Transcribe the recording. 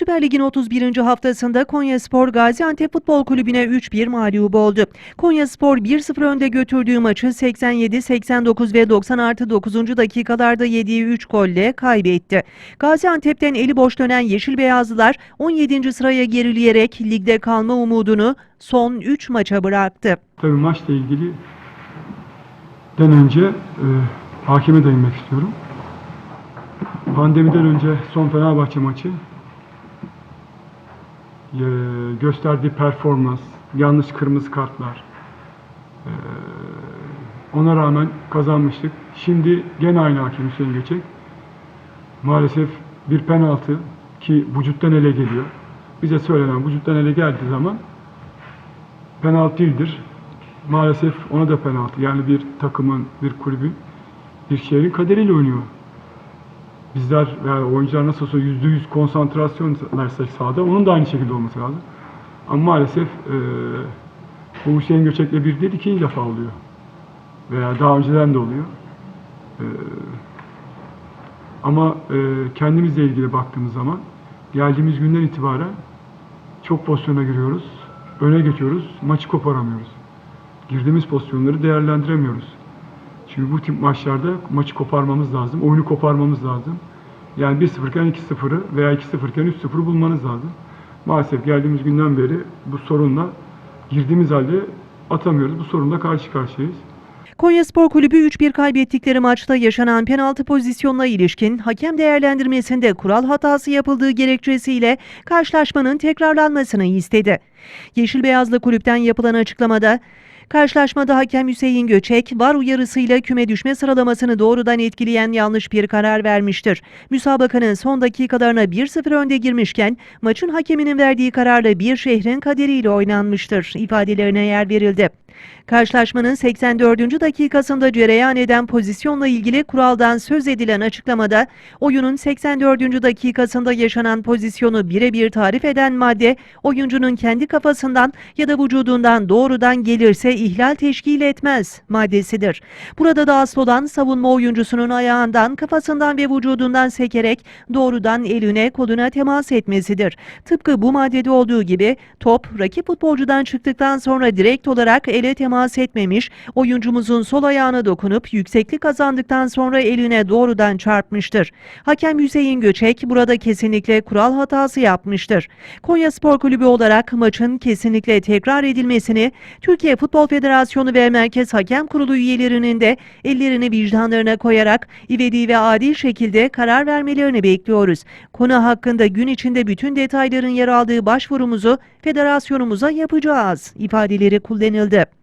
Süper Lig'in 31. haftasında Konyaspor Gaziantep Futbol Kulübü'ne 3-1 mağlup oldu. Konyaspor 1-0 önde götürdüğü maçı 87, 89 ve 90 artı 9. dakikalarda yediği 3 golle kaybetti. Gaziantep'ten eli boş dönen Yeşil Beyazlılar 17. sıraya gerileyerek ligde kalma umudunu son 3 maça bıraktı. Tabii maçla ilgili den önce e, hakime değinmek istiyorum. Pandemiden önce son Fenerbahçe maçı gösterdiği performans, yanlış kırmızı kartlar e, ona rağmen kazanmıştık. Şimdi gene aynı hakem Hüseyin Göçek. Maalesef bir penaltı ki vücuttan ele geliyor. Bize söylenen vücuttan ele geldiği zaman penaltı değildir. Maalesef ona da penaltı. Yani bir takımın, bir kulübün, bir şehrin kaderiyle oynuyor. Bizler veya oyuncular nasıl olsa yüzde yüz konsantrasyon versek sahada onun da aynı şekilde olması lazım. Ama maalesef eee bu Hüseyin Göçek'le bir değil ikinci defa oluyor. Veya daha önceden de oluyor. Eee, ama eee, kendimizle ilgili baktığımız zaman geldiğimiz günden itibaren çok pozisyona giriyoruz. Öne geçiyoruz. Maçı koparamıyoruz. Girdiğimiz pozisyonları değerlendiremiyoruz. Çünkü bu tip maçlarda maçı koparmamız lazım. Oyunu koparmamız lazım. Yani 1-0 iken 2-0'ı veya 2-0 iken 3-0'ı bulmanız lazım. Maalesef geldiğimiz günden beri bu sorunla girdiğimiz halde atamıyoruz. Bu sorunla karşı karşıyayız. Konyaspor Kulübü 3-1 kaybettikleri maçta yaşanan penaltı pozisyonuna ilişkin hakem değerlendirmesinde kural hatası yapıldığı gerekçesiyle karşılaşmanın tekrarlanmasını istedi. Yeşil Beyazlı kulüpten yapılan açıklamada Karşılaşmada hakem Hüseyin Göçek, var uyarısıyla küme düşme sıralamasını doğrudan etkileyen yanlış bir karar vermiştir. Müsabakanın son dakikalarına 1-0 önde girmişken maçın hakeminin verdiği kararla bir şehrin kaderiyle oynanmıştır ifadelerine yer verildi. Karşılaşmanın 84. dakikasında cereyan eden pozisyonla ilgili kuraldan söz edilen açıklamada oyunun 84. dakikasında yaşanan pozisyonu birebir tarif eden madde oyuncunun kendi kafasından ya da vücudundan doğrudan gelirse ihlal teşkil etmez maddesidir. Burada da asıl savunma oyuncusunun ayağından, kafasından ve vücudundan sekerek doğrudan eline koluna temas etmesidir. Tıpkı bu maddede olduğu gibi top rakip futbolcudan çıktıktan sonra direkt olarak ele temas etmemiş, oyuncumuzun sol ayağına dokunup yükseklik kazandıktan sonra eline doğrudan çarpmıştır. Hakem Hüseyin Göçek burada kesinlikle kural hatası yapmıştır. Konya Spor Kulübü olarak maçın kesinlikle tekrar edilmesini Türkiye Futbol Federasyonu ve Merkez Hakem Kurulu üyelerinin de ellerini vicdanlarına koyarak ivedi ve adil şekilde karar vermelerini bekliyoruz. Konu hakkında gün içinde bütün detayların yer aldığı başvurumuzu federasyonumuza yapacağız ifadeleri kullanıldı.